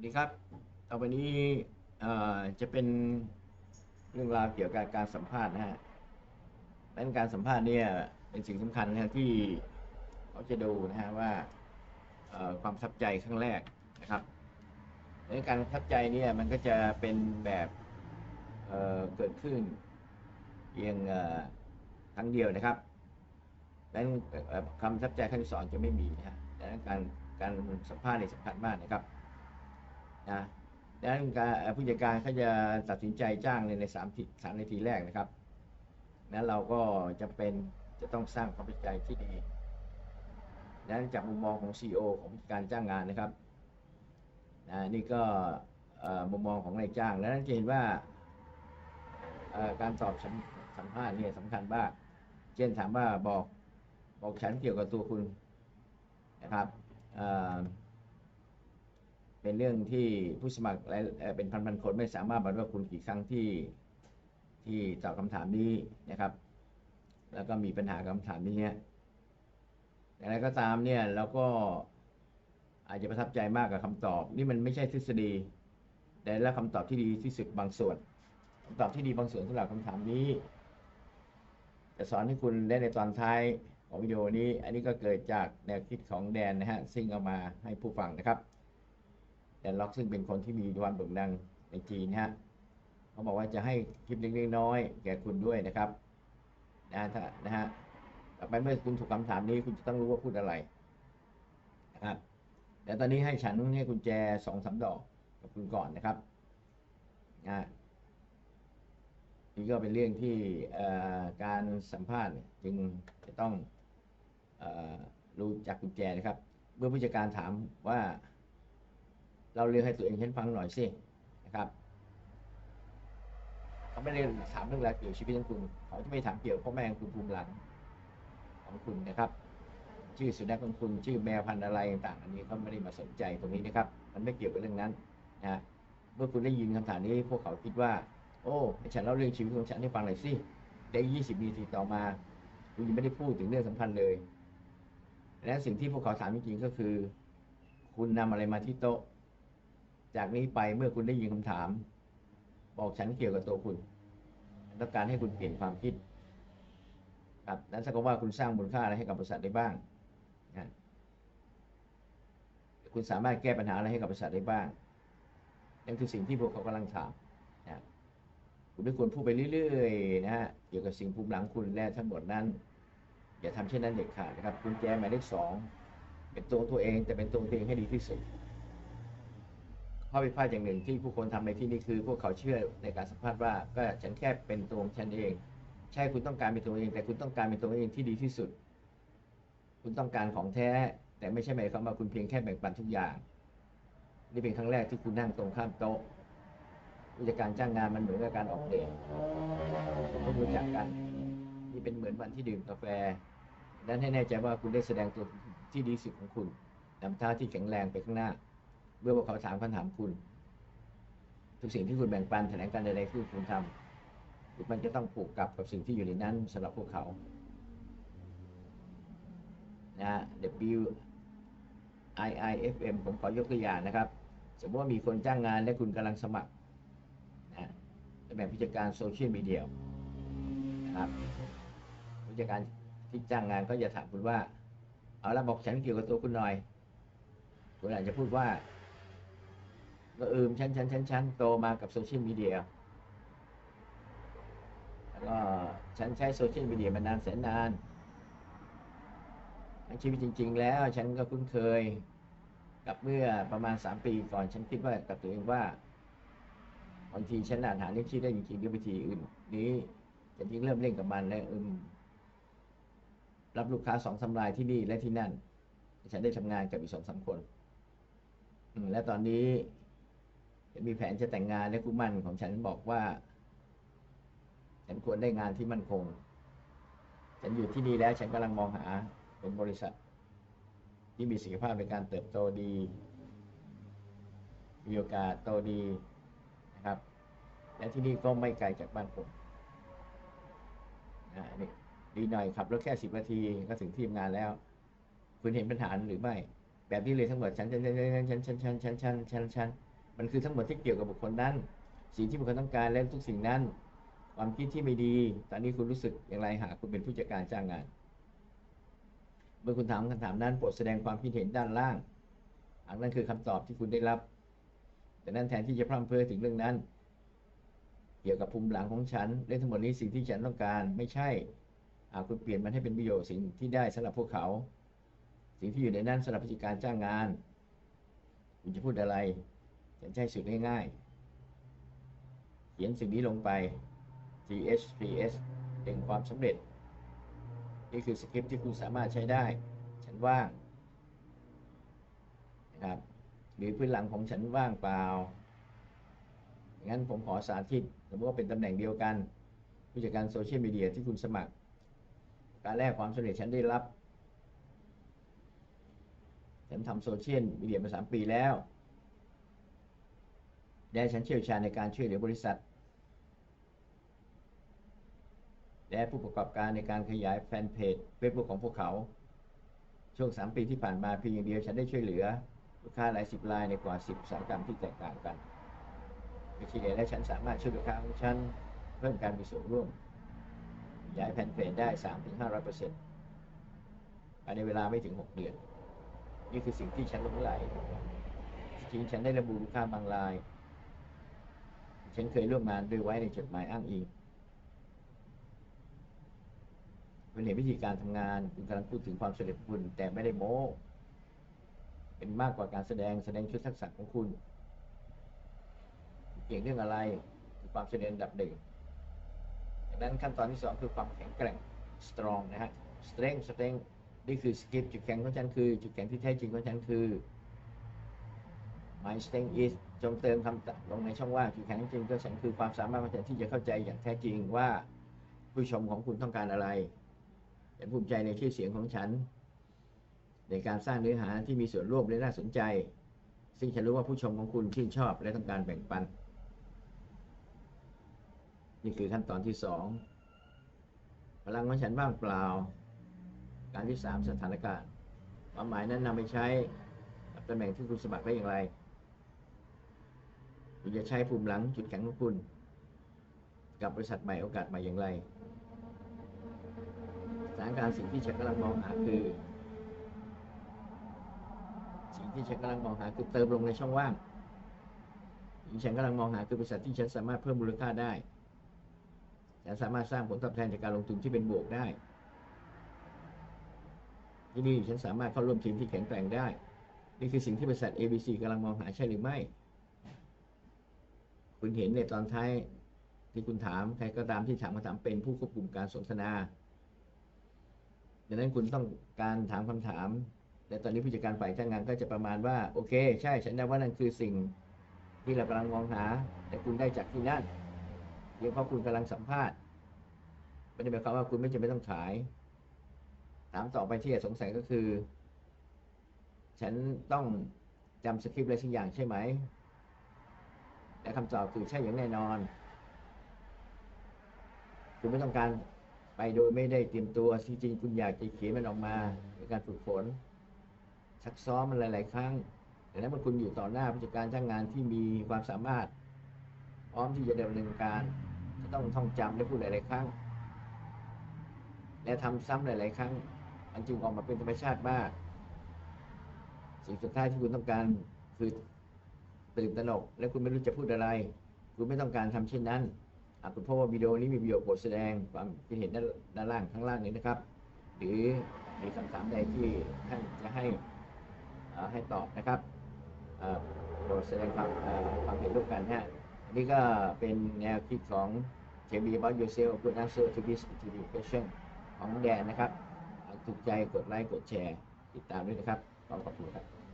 วัสดีครับ ต่อไปนี้จะเป็นเรื่องราวเกี่ยวกับการสัมภาษณ์นะฮะและการสัมภาษณ์เนี่ยเป็นสิ่งสำคัญนะที่เขาจะดูนะฮะว่าความทับใจครั้งแรกนะครับในการทับใจเนี่ยมันก็จะเป็นแบบเเกิดขึ้นเพียงครั้งเดียวนะครับดังนั้นเอ่อคำทับใจครั้งที่สองจะไม่มีนะฮะดังนั้นการการสัมภาษณ์เนี่ยสำคัญมากนะครับ นะดังนั้นการผู้จัดการเขาจะตัดสินใจจ้างในในสามทีสามนาทีแรกนะครับนั้นเราก็จะเป็นจะต้องสร้างความประทับใจที่ดีดังนั้นจากมุมมองของ CEO ของผู้จัดการจ้างงานนะครับนะนี่ก็มุมมองของนายจ้างดังนั้นจะเห็นว่าการตอบสัมภาษณ์เนี่ยสำคัญมาก เช่นถามว่าบอกบอกฉันเกี่ยวกับตัวคุณนะครับ เป็นเรื่องที่ผู้สมัครหลายเป็นพันๆคนไม่สามารถบันทึกว่าคุณกี่ครั้งที่ที่ตอบคำถามนี้นะครับ แล้วก็มีปัญหาคำถามนี้เนี่ยอย่างไรก็ตามเนี่ยเราก็อาจจะประทับใจมากกับคำตอบ นี่มันไม่ใช่ทฤษฎี แต่และคำตอบที่ดีที่สุดบางส่วนคำตอบที่ดีบางส่วนสำหรับคำถามนี้จะสอนให้คุณได้ในตอนท้ายของวิดีโอนี้ อันนี้ก็เกิดจากแนวคิดของแดนนะฮะซึ่งเอามาให้ผู้ฟังนะครับ แดนล็อกซึ่งเป็นคนที่มีความโด่งดังในจีนนะฮะเขาบอกว่าจะให้คลิปเล็กๆน้อยแก่คุณด้วยนะครับนะถ้านะฮะต่อไปเมื่อคุณถูกคำถามนี้คุณจะต้องรู้ว่าพูดอะไรนะครับแต่ตอนนี้ให้ฉันให้กุญแจสองสามดอกกับคุณก่อนนะครับนะนี่ก็เป็นเรื่องที่เอ่อการสัมภาษณ์จึงจะต้องเอ่อรู้จักกุญแจนะครับ เมื่อผู้จัดการถามว่า เราเรียกให้ตัวเองฉันฟังหน่อยสินะครับเขาไม่ได้ถามเรื่องราวเกี่ยวกับชีวิตของคุณเขาจะไม่ถามเกี่ยวกับพ่อแม่ของคุณภูมิหลังของคุณนะครับ ชื่อสุนัขของคุณชื่อแมวพันธุ์อะไรต่างอันนี้เขาไม่ได้มาสนใจตรงนี้นะครับ มันไม่เกี่ยวกับเรื่องนั้นนะเมื่อคุณได้ยินคำถามนี้ พวกเขาคิดว่า โอ้ฉันเล่าเรื่องชีวิตของฉันให้ฟังหน่อยสิได้ยี่สิบนาทีต่อมา คุณยังไม่ได้พูดถึงเรื่องสำคัญเลย และสิ่งที่พวกเขาถามจริงๆก็คือ คุณนำอะไรมาที่โต๊ะ จากนี้ไปเมื่อคุณได้ยินคำถาม บอกฉันเกี่ยวกับตัวคุณต้องการให้คุณเปลี่ยนความคิดครับนั้นสักว่าคุณสร้างมูลค่าอะไรให้กับบริษัทได้บ้างนะคุณสามารถแก้ปัญหาอะไรให้กับบริษัทได้บ้างนั่นคือสิ่งที่พวกเขากำลังถามนะคุณไม่ควรพูดไปเรื่อยๆนะฮะเกี่ยวกับสิ่งภูมิหลังคุณและทั้งหมดนั้นอย่าทำเช่นนั้นเด็ดขาดนะครับคุณแจหมายเลขสองเป็นตัวตัวเองแต่เป็นตัวตัวเองให้ดีที่สุด ข้อผิพาดอย่างหนึ่งที่ผู้คนทำในที่นี้คือ พวกเขาเชื่อในการสัมภาษณ์ว่า ก็ฉันแค่เป็นตัวของฉันเอง ใช่คุณต้องการเป็นตัวเอง แต่คุณต้องการเป็นตัวเองที่ดีที่สุด คุณต้องการของแท้ แต่ไม่ใช่หมายความว่าคุณเพียงแค่แบ่งปันทุกอย่าง นี่เป็นครั้งแรกที่คุณนั่งตรงข้ามโต๊ะผู้จัดการจ้างงานมันเหมือนกับการออกเดทผมก็รู้จักกัน นี่เป็นเหมือนวันที่ดื่มกาแฟดันั้นให้แน่ใจว่าคุณได้แสดงตัวที่ดีสุดของคุณนำท่าที่แข็งแรงไปข้างหน้า เมื่อพวกเขาถามคำถามคุณ ทุกสิ่งที่คุณแบ่งปันแถลงการใดๆที่คุณทำมันจะต้องผูกกับกับสิ่งที่อยู่ในนั้นสำหรับพวกเขานะ W I I F M ผมขอยกตัวอย่างนะครับ สมมติว่ามีคนจ้างงานและคุณกำลังสมัครนะแหน่งผู้จัดการโซเชียลมีเดียนะครับผู้จัดการที่จ้างงานก็จะถามคุณว่า เอาละบอกฉันเกี่ยวกับตัวคุณหน่อยคุณอาจจะพูดว่า ก็อิมฉันฉันฉันฉันโตมากับโซเชียลมีเดียแล้วก็ฉันใช้โซเชียลมีเดียมานานแสนนานในชีวิตจริง ๆ แล้ว ฉันก็คุ้นเคยกับเมื่อประมาณสามปีก่อน ฉันคิดว่ากับตัวเองว่าบางทีฉันอานหาเรื่องชีพได้จริงๆด้วยวิธีอื่น นี้ฉันจึงเริ่มเล่นกับมันและอืมรับลูกค้าสองสารายที่นี่และที่นั่น ฉันได้ทำงานกับอีกสองสามคน และตอนนี้ มีแผนจะแต่งงานและคู่มั่นของฉันบอกว่า ฉันควรได้งานที่มั่นคง ฉันอยู่ที่นี่แล้วฉันกำลังมองหาเป็นบริษัท ที่มีศักยภาพในการเติบโตดี มีโอกาสโตดีนะครับ และที่นี่ก็ไม่ไกลจากบ้านผมอ่านี่ดีหน่อยขับรถแค่สิบนาทีก็ถึงที่ทำงานแล้ว คุณเห็นปัญหาหรือไม่ แบบนี้เลยทั้งหมดฉันฉันฉันฉันฉันฉันฉันฉันฉันฉัน มันคือทั้งหมดที่เกี่ยวกับบุคคลนั้น สิ่งที่บุคคลต้องการและทุกสิ่งนั้น ความคิดที่ไม่ดี ตอนนี้คุณรู้สึกอย่างไรหากคุณเป็นผู้จัดการจ้างงาน เมื่อคุณถามคำถามนั้นโปรดแสดงความคิดเห็นด้านล่างอันนั้นคือคำตอบที่คุณได้รับ แต่นั้นแทนที่จะพร่ำเพ้อถึงเรื่องนั้น เกี่ยวกับภูมิหลังของฉันเรื่องทั้งหมดนี้สิ่งที่ฉันต้องการไม่ใช่หากคุณเปลี่ยนมันให้เป็นประโยชน์สิ่งที่ได้สำหรับพวกเขา สิ่งที่อยู่ในนั้นสำหรับผู้จัดการจ้างงาน คุณจะพูดอะไร ฉันจะใช้สื่อง่ายๆ เขียนสิ่งนี้ลงไป THPS เป็นความสำเร็จ นี่คือสคริปต์ที่คุณสามารถใช้ได้ ฉันว่างนะครับหรือพื้นหลังของฉันว่างเปล่า งั้นผมขอสาธิตสมมติว่าเป็นตำแหน่งเดียวกัน ผู้จัดการโซเชียลมีเดียที่คุณสมัคร การแรกความสำเร็จฉันได้รับ ฉันทำโซเชียลมีเดียมาสามปีแล้ว และฉันเชี่ยวชาญในการช่วยเหลือบริษัท และผู้ประกอบการในการขยายแฟนเพจเฟซบุ๊กของพวกเขา ช่วง 3 ปีที่ผ่านมาเพียงอย่างเดียวฉันได้ช่วยเหลือลูกค้าหลายสิบรายในกว่า 10อุตสาหกรรมที่แตกต่างกันโดยเฉลี่ยและฉันสามารถช่วยลูกค้าของฉันเพิ่มการมีส่วนร่วมขยายแฟนเพจได้ 3-500%ภายในเวลาไม่ถึง 6 เดือน นี่คือสิ่งที่ฉันหลงไหลจริงฉันได้ระบุลูกค้าบางราย ฉันเคยร่วมงานด้วยไว้ในจดหมายอ้างอิงคุณเห็นวิธีการทำงานคุณกำลังพูดถึงความสำเร็จคุณแต่ไม่ได้โม้เป็นมากกว่าการแสดงแสดงชุดทักษะของคุณ เก่งเรื่องอะไรคือความสำเร็จอันดับหนึ่งดังนั้นขั้นตอนที่สองคือความแข็งแกร่ง strong นะฮะ strength strength นี่คือสกิลจุดแข็งของฉันคือ จุดแข็งที่แท้จริงของฉันคือ my strength is จงเติมคำลงในช่องว่างจุดแข็งจริงก็ฉันคือความสามารถของฉันที่จะเข้าใจอย่างแท้จริงว่าผู้ชมของคุณต้องการอะไรฉันภูมิใจในชื่อเสียงของฉัน ในการสร้างเนื้อหาที่มีส่วนร่วมและน่าสนใจ ซึ่งฉันรู้ว่าผู้ชมของคุณชื่นชอบและต้องการแบ่งปัน นี่คือขั้นตอนที่สองพลังของฉันว่างเปล่า การที่สามสถานการณ์ความหมายนั้นนำไปใช้กับตำแหน่งที่คุณสมัครได้อย่างไร คุณจะใช้ภูมิหลังจุดแข็งของคุณ กับบริษัทใหม่โอกาสใหม่อย่างไรสถานการณ์สิ่งที่ฉันกำลังมองหาคือ สิ่งที่ฉันกำลังมองหาคือเติมลงในช่องว่างสิ่งที่ฉันกำลังมองหาคือบริษัทที่ฉันสามารถเพิ่มมูลค่าได้ฉันสามารถสร้างผลตอบแทนจากการลงทุนที่เป็นบวกได้ ที่นี่ฉันสามารถเข้าร่วมทีมที่แข็งแกร่งได้ นี่คือสิ่งที่บริษัท ABC กำลังมองหาใช่หรือไม่ คุณเห็นในตอนท้ายที่คุณถามใครก็ตามที่ถามคำถามเป็นผู้ควบคุมการสนทนาดังนั้นคุณต้องการถามคำถาม และตอนนี้ผู้จัดการฝ่ายจ้างงานก็จะประมาณว่า โอเค ใช่ฉันได้ว่านั่นคือสิ่งที่เรากำลังมองหา แต่คุณได้จากที่นั่นเพียงเพราะคุณกำลังสัมภาษณ์ไม่ได้หมายความว่าคุณไม่จำเป็นต้องขาย ถามต่อไปที่สงสัยก็คือ ฉันต้องจำสคริปต์อะไรสักอย่างใช่ไหม และคำตอบคือใช่อย่างแน่นอน คุณไม่ต้องการไปโดยไม่ได้เตรียมตัวที่จริงคุณอยากจะเขียนมันออกมาในการฝึกฝนซักซ้อมมันหลาย ๆ ครั้งแต่ถ้าเมื่อคุณอยู่ต่อหน้าผู้จัดการจ้างงานที่มีความสามารถ พร้อมที่จะดำเนินการจะต้องท่องจำและพูดหลาย ๆ ครั้ง และทำซ้ำหลาย ๆ ครั้ง มันจึงออกมาเป็นธรรมชาติมาก สิ่งสุดท้ายที่คุณต้องการคือ ตื่นตระหนก และคุณไม่รู้จะพูดอะไร คุณไม่ต้องการทำเช่นนั้นหากคุณพบว่าวิดีโอนี้มีประโยชน์โปรดแสดงความคิดเห็นด้านล่างข้างล่างนี้นะครับ หรือมีคำถามใดที่ท่านจะให้อ่อให้ตอบนะครับโปรดแสดงความความเห็นร่วมกันฮะอันนี้ก็เป็นแนวคิดของ JB about yourself good answer to this interview question ของแดนนะครับ ถูกใจกดไลค์กดแชร์ ติดตามด้วยนะครับขอบคุณครับ